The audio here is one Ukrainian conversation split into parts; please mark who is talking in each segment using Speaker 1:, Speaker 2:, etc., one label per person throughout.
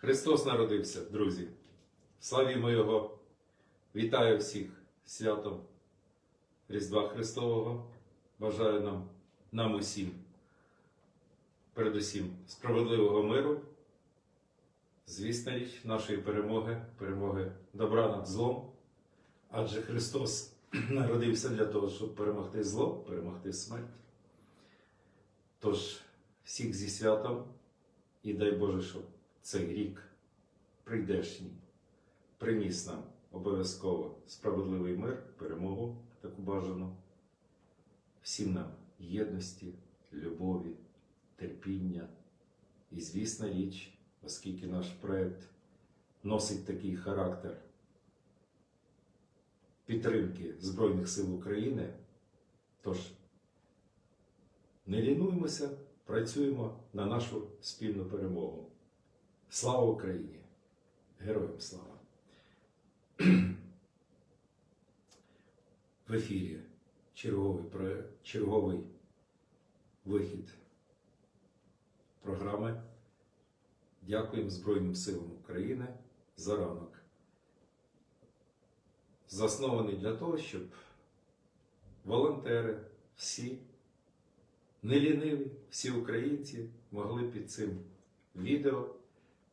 Speaker 1: Христос народився, друзі. Славімо Його! Вітаю всіх святом Різдва Христового. Бажаю нам, нам усім, передусім, справедливого миру. Звісна річ нашої перемоги, перемоги добра над злом. Адже Христос народився для того, щоб перемогти зло, перемогти смерть. Тож, всіх зі святом і дай Боже, щоб цей рік прийдешній приніс нам обов'язково справедливий мир, перемогу таку бажану, всім нам єдності, любові, терпіння і, звісна річ, оскільки наш проект носить такий характер підтримки Збройних сил України, тож не лінуємося, працюємо на нашу спільну перемогу. Слава Україні! Героям слава! В ефірі черговий, черговий вихід програми. Дякуємо Збройним силам України за ранок. Заснований для того, щоб волонтери, всі неліниві, всі українці могли під цим відео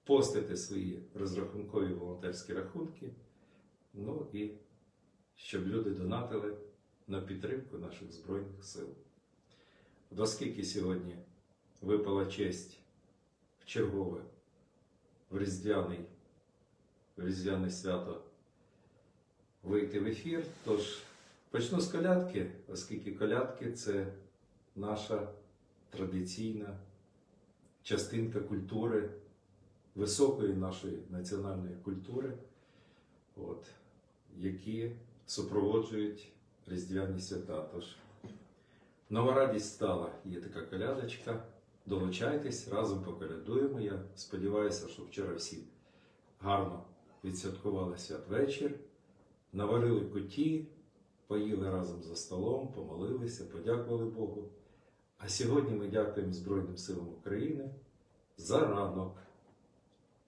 Speaker 1: постити свої розрахункові волонтерські рахунки, ну і щоб люди донатили на підтримку наших Збройних сил. От Оскільки сьогодні випала честь в чергове в Різдвяний, в Різдвяне свято вийти в ефір, тож почну з колядки, оскільки колядки це наша традиційна частинка культури, високої нашої національної культури, от, які супроводжують різдвяні свята. Тож нова радість стала. Є така колядочка. Долучайтесь, разом поколядуємо. Я сподіваюся, що вчора всі гарно відсвяткували святвечір, наварили куті, поїли разом за столом, помолилися, подякували Богу. А сьогодні ми дякуємо Збройним силам України за ранок.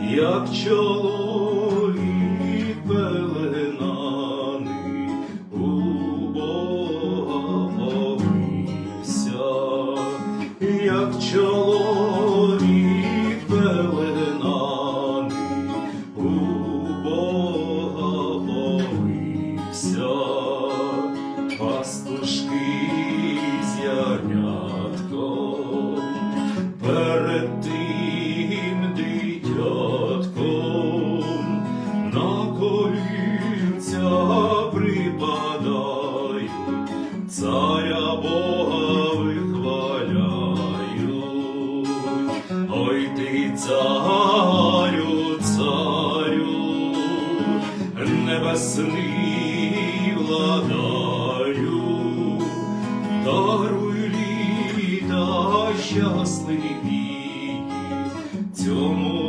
Speaker 1: як чоловік небесний владарю, даруй літа щасливі цьому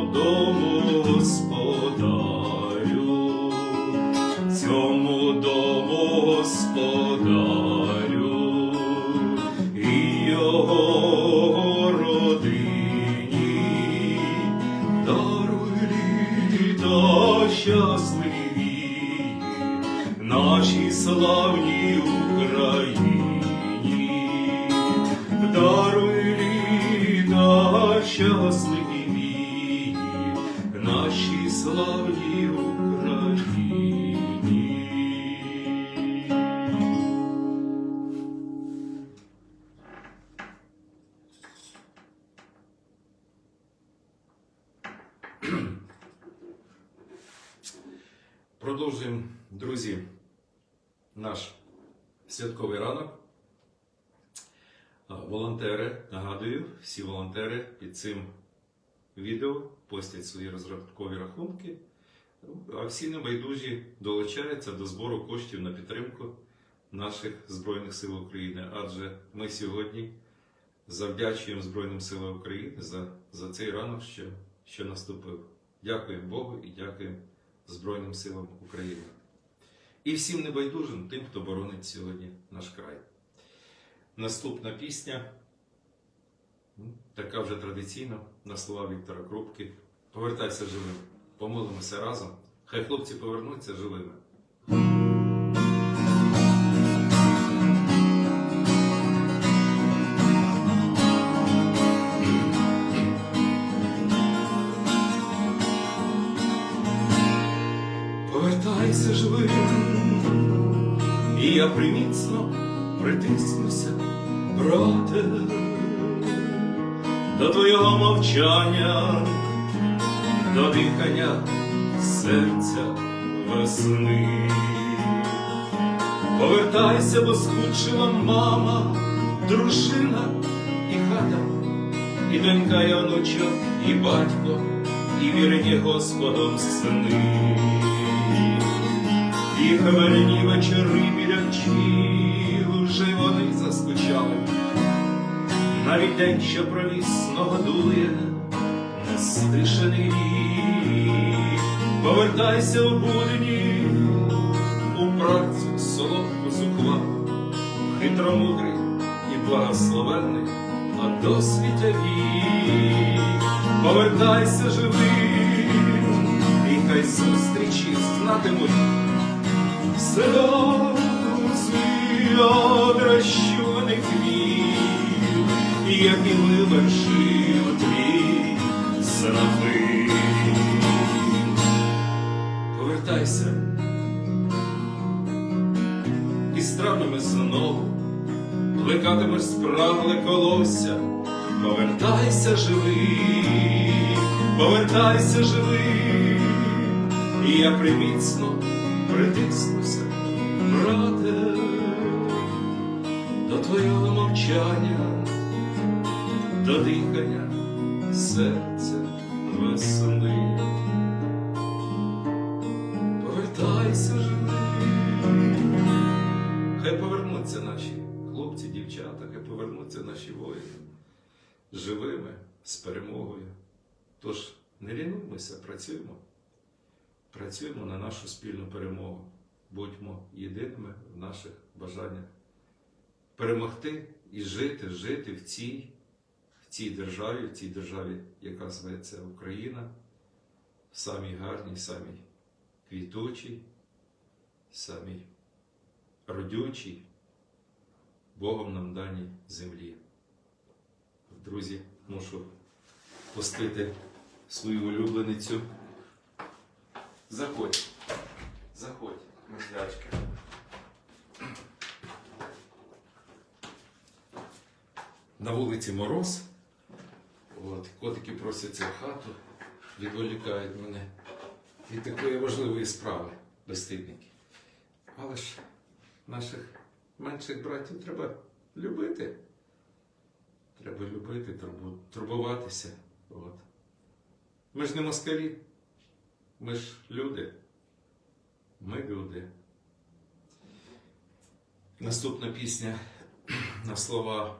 Speaker 1: Продовжуємо, друзі, наш святковий ранок. Волонтери, нагадую, всі волонтери під цим відео постять свої розрахункові рахунки, а всі небайдужі долучаються до збору коштів на підтримку наших Збройних сил України. Адже ми сьогодні завдячуємо Збройним силам України за, за цей ранок, що, що наступив. Дякуємо Богу і дякуємо Збройним силам України. І всім небайдужим тим, хто боронить сьогодні наш край. Наступна пісня, така вже традиційна, на слова Віктора Крупки. Повертайся живим. Помолимося разом. Хай хлопці повернуться живими. Я приміцно притиснуся, брате, до твого мовчання, до дихання серця весни. Повертайся, бо скучила мама, дружина і хата, і донька, і онучок, і батько, і вірені Господом сини. І хмельні вечори біля вчів, вже вони заскучали. Навіть день, що провісно годує, нестишений рік. Повертайся у будні, у працю солодку зухва, хитромудрий і благословенний, а досвідя вік. Повертайся живим, і хай зустрічі знатимуть одрощуваних вів, як і вивершив твій. Повертайся і странами знову плекатимеш спрагле колосся, повертайся живий, повертайся живий, і я приміцно притиснуся, брате, до твого мовчання, до дихання серця весни. Повертайся живий, хай повернуться наші хлопці, дівчата, хай повернуться наші воїни живими з перемогою. Тож не лінуймося, працюємо. Працюємо на нашу спільну перемогу. Будьмо єдиними в наших бажаннях перемогти і жити, жити в цій, в цій державі, в цій державі, яка зветься Україна, в самій гарній, самій квітучій, самій родючій, Богом нам даній землі. Друзі, мушу пустити свою улюбленицю. Заходь. Заходь, мислячка. На вулиці мороз. От, котики просяться в хату, відволікають мене від такої важливої справи, безстидники. Але ж наших менших братів треба любити. Треба любити, турбуватися. От. Ми ж не москалі. Ми ж люди. Ми люди. Наступна пісня на слова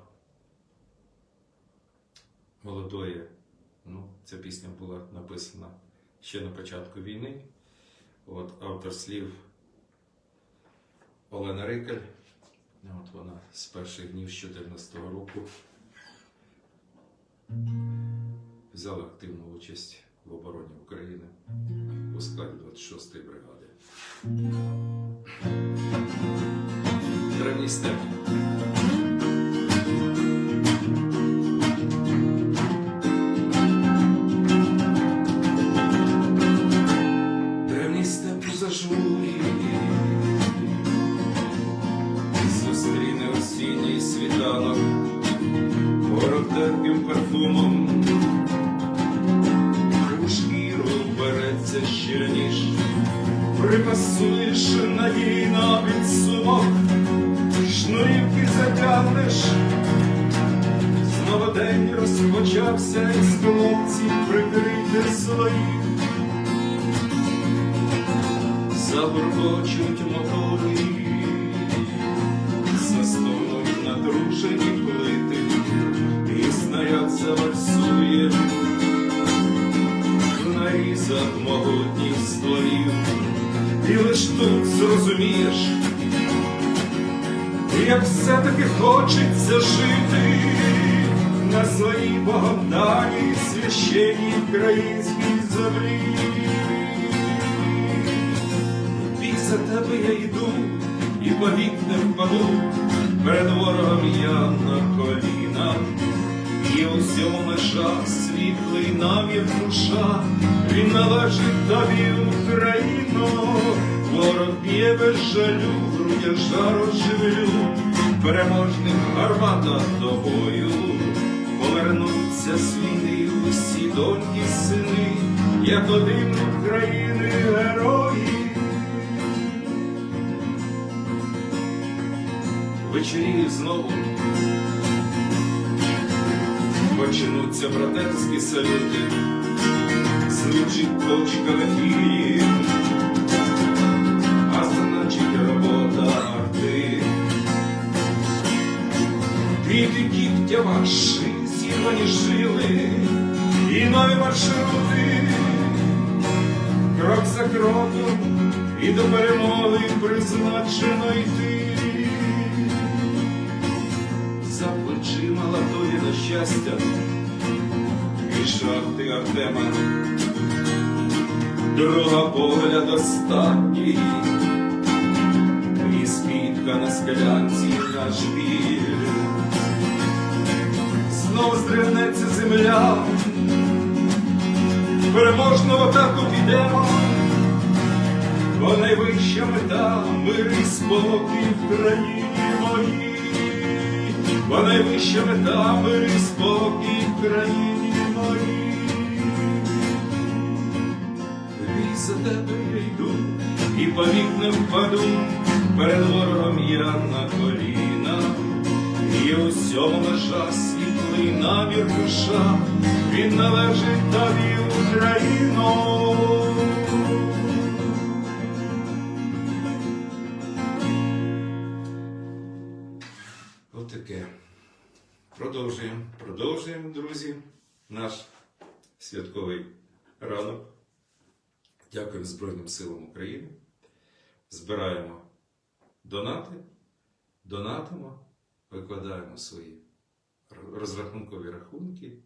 Speaker 1: молодої. Ну, ця пісня була написана ще на початку війни. От автор слів Олена Рикаль. От вона з перших днів з 2014 року взяла активну участь в обороні України у складі 26-ї бригади. Древній степ. Древній степ зажурі зустріне осінній світанок ворог терпким парфумом припасуєш надійно під сумок, шнурівки затягнеш. Знову день розпочався із хлопців прикрити своїх. Забуркочуть мотори, застонуть надружені плити, і снаряд завальсує в нарізах могутніх стволів. Зрозумієш, як все-таки хочеться жити на своїй Богданій священній українській землі. Бій за тебе я йду і повік не впаду, перед ворогом я на колінах, і у всьому межа світлий намір душа, він належить тобі, Україно, ворог б'є без жалю, в грудях жару живлю, переможним гармата тобою, повернуться з усі доньки сини, як один України герої. Вечоріє знову. Почнуться братерські салюти, звучить точка в Кіптя ваші, зірвані жили, і нові маршрути, крок за кроком, і до перемоги призначено йти. За плечима ладоні на щастя, і шахти Артема, дорога погляд останній, і спітка на скалянці наш біль. Знов здригнеться земля, переможно в атаку підемо, бо найвища мета мир і спокій в країні моїй, бо найвища мета мир і спокій в країні моїй. За тебе я йду і повік не впаду, перед ворогом я на колінах. І у всьому межа світлий намір душа, він належить тобі, Україно. Отаке. Продовжуємо, продовжуємо, друзі, наш святковий ранок. Дякуємо Збройним силам України. Збираємо донати, донатимо, викладаємо свої розрахункові рахунки,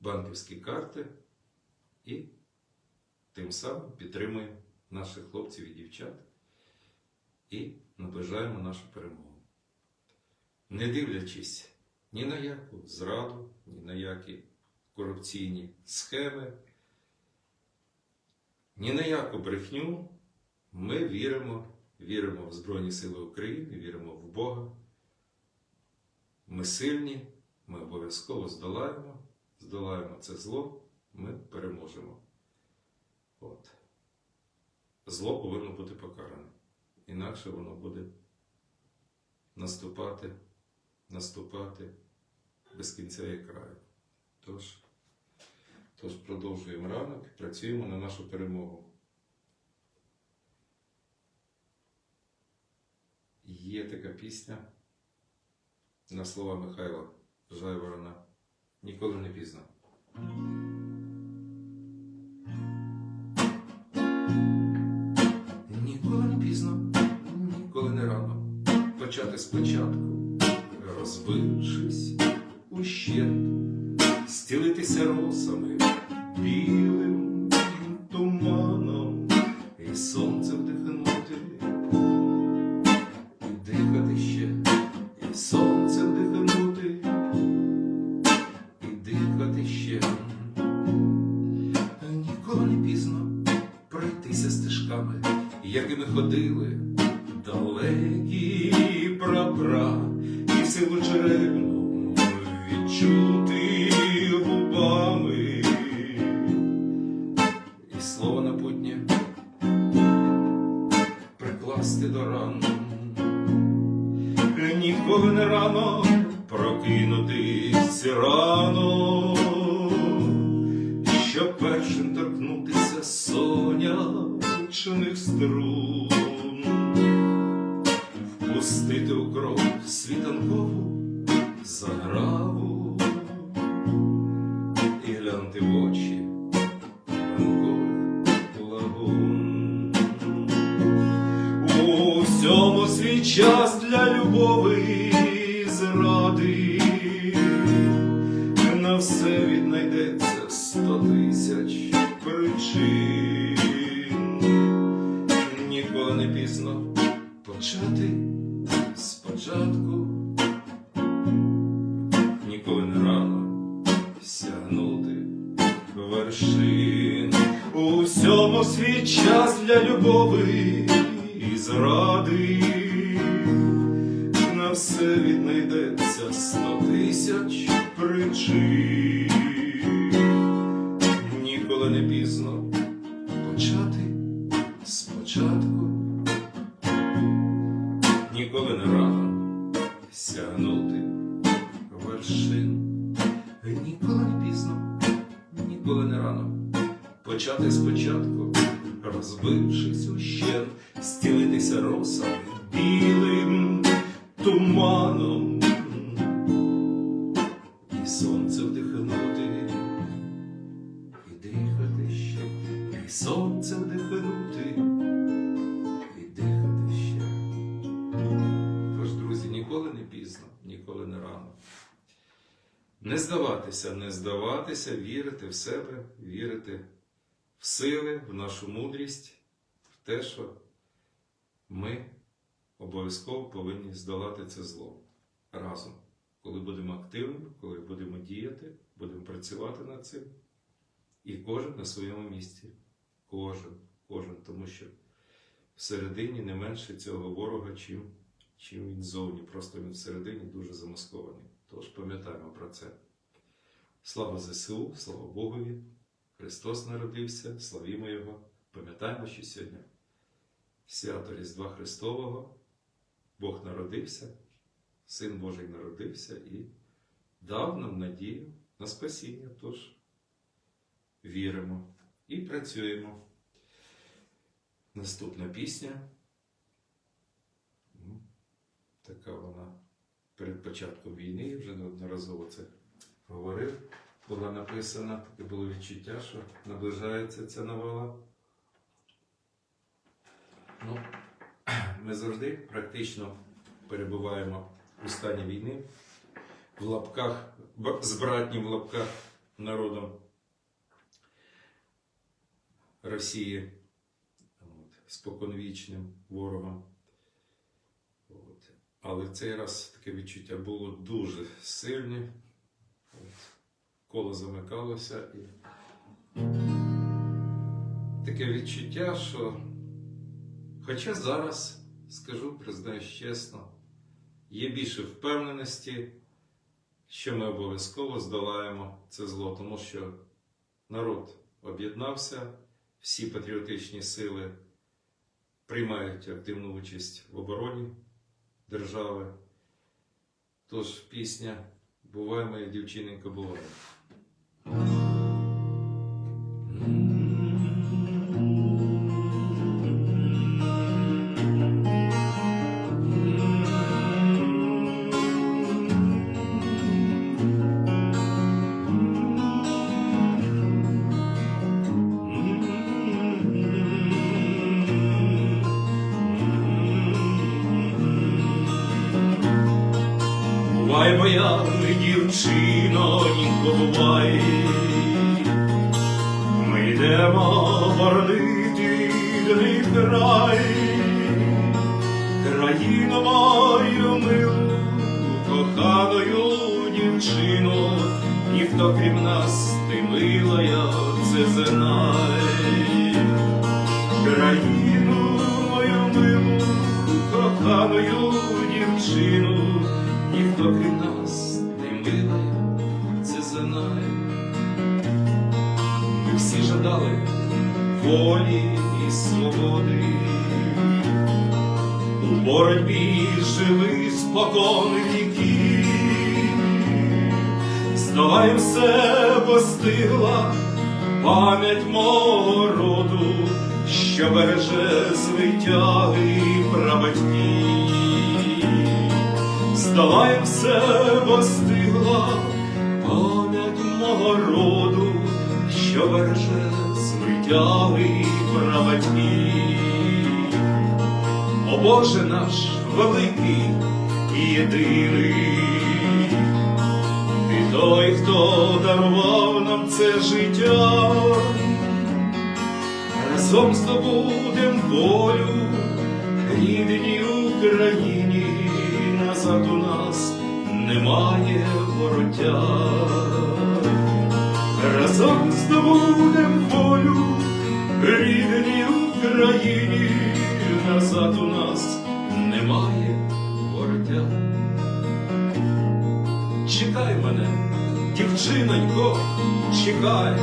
Speaker 1: банківські карти і тим самим підтримуємо наших хлопців і дівчат і наближаємо нашу перемогу. Не дивлячись ні на яку зраду, ні на які корупційні схеми, ні на яку брехню, ми віримо, віримо в Збройні Сили України, віримо в Бога. Ми сильні, ми обов'язково здолаємо, здолаємо це зло, ми переможемо. От. Зло повинно бути покаране. Інакше воно буде наступати, наступати без кінця і краю. Тож, тож продовжуємо ранок, і працюємо на нашу перемогу. Є така пісня на слова Михайла Жайворона Ніколи не пізно. Ніколи не пізно, ніколи не рано почати спочатку, розбившись ущент, стілитися росами білим junto. Причин. Ніколи не пізно почати спочатку, ніколи не рано сягнути вершин. У всьому свій час для любови здаватися, не здаватися, вірити в себе, вірити в сили, в нашу мудрість, в те, що ми обов'язково повинні здолати це зло разом. Коли будемо активними, коли будемо діяти, будемо працювати над цим. І кожен на своєму місці. Кожен, кожен, тому що всередині не менше цього ворога, чим, чим він ззовні. Просто він всередині дуже замаскований. Тож пам'ятаємо про це. Слава ЗСУ, слава Богові! Христос народився, славімо Його. Пам'ятаємо, що сьогодні свято Різдва Христового, Бог народився, Син Божий народився і дав нам надію на спасіння. Тож віримо і працюємо. Наступна пісня. Ну, Така вона перед початком війни, вже неодноразово це говорив. Була написана, таке було відчуття, що наближається ця новела. Ну, ми завжди практично перебуваємо у стані війни, в лапках, з братнім в лапках народом Росії, от, споконвічним ворогом. От. Але в цей раз таке відчуття було дуже сильне. Коло замикалося і таке відчуття, що Хоча зараз, скажу, признаюсь чесно, є більше впевненості, що ми обов'язково здолаємо це зло, тому що народ об'єднався, всі патріотичні сили приймають активну участь в обороні держави. Тож пісня Бувай, моя дівчиненька, буває. Моя дівчино, ніхто бувай. Ми йдемо боронити рідний край, країну мою милу, коханою дівчину, ніхто крім нас, ти милая, це знай. Ми волі і свободи, у боротьбі жили спокон віків, здолаєм все постигла пам'ять мого роду, що береже звитяги прабатьків.
Speaker 2: здолаєм все постигла пам'ять мого роду, що береже звитяги прабатьків. О Боже наш великий і єдиний, ти той, хто дарував нам це життя, разом здобудем волю рідній Україні, назад у нас немає вороття. Разом здобудем волю рідній Україні, назад у нас немає вороття. Чекай мене, дівчинонько, чекай.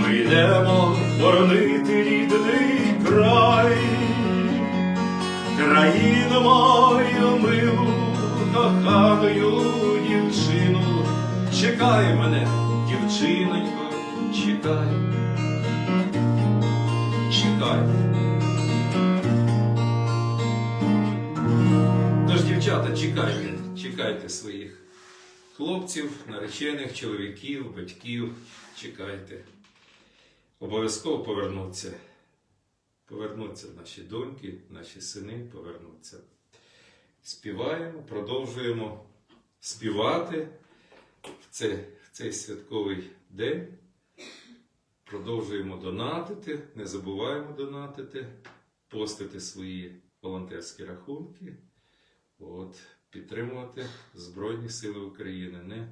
Speaker 2: Ми йдемо боронити рідний край, країну мою милу, коханою дівчину, чекай мене, дівчинонько, чекай, чекай. Тож, дівчата, чекайте, чекайте своїх хлопців, наречених, чоловіків, батьків, чекайте. Обов'язково повернуться. Повернуться наші доньки, наші сини повернуться. Співаємо, продовжуємо співати в цей, цей святковий день. Продовжуємо донатити, не забуваємо донатити, постити свої волонтерські рахунки, от, підтримувати Збройні Сили України. Не,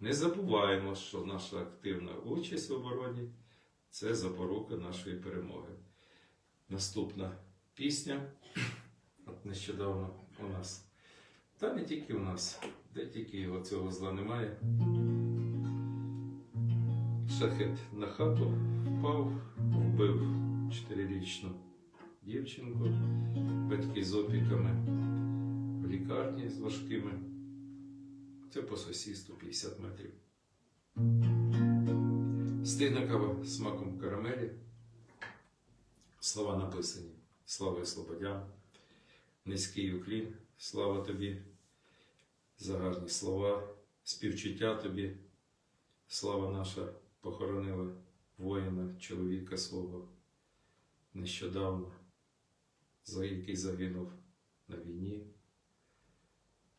Speaker 2: не забуваємо, що наша активна участь в обороні це запорука нашої перемоги. Наступна пісня. От нещодавно у нас, та не тільки у нас, де тільки його цього зла немає. Шахет на хату впав, вбив чотирирічну дівчинку, батьки з опіками в лікарні з важкими. Це по сусідству 50 метрів. Стигна кава смаком карамелі. Слова написані. Слава і слободям. Низький уклін. Слава тобі. За гарні слова. Співчуття тобі. Слава наша похоронила воїна, чоловіка свого нещодавно, за який загинув на війні,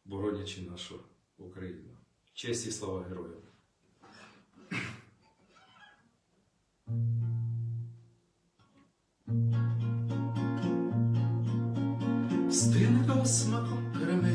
Speaker 2: боронячи нашу Україну. Честь і слава героям! Стинка смаком карамелі,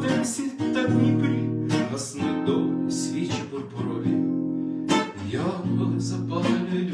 Speaker 2: Одесі та Дніпрі, гасне долі свічі пурпурові, я запалюють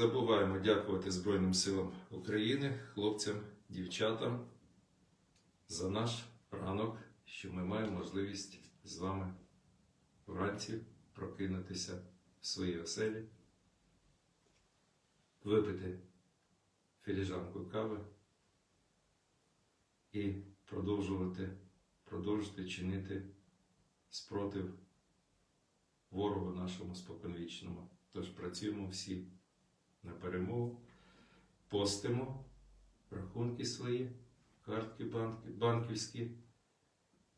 Speaker 2: забуваємо дякувати Збройним силам України, хлопцям, дівчатам за наш ранок, що ми маємо можливість з вами вранці прокинутися в своїй оселі, випити філіжанку кави і продовжувати, продовжувати чинити спротив ворогу нашому споконвічному. Тож працюємо всі на перемогу, постимо рахунки свої, картки банківські,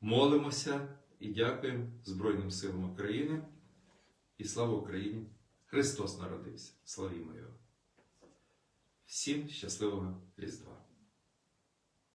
Speaker 2: молимося і дякуємо Збройним силам України. І слава Україні! Христос народився! Славімо Його! Всім щасливого Різдва!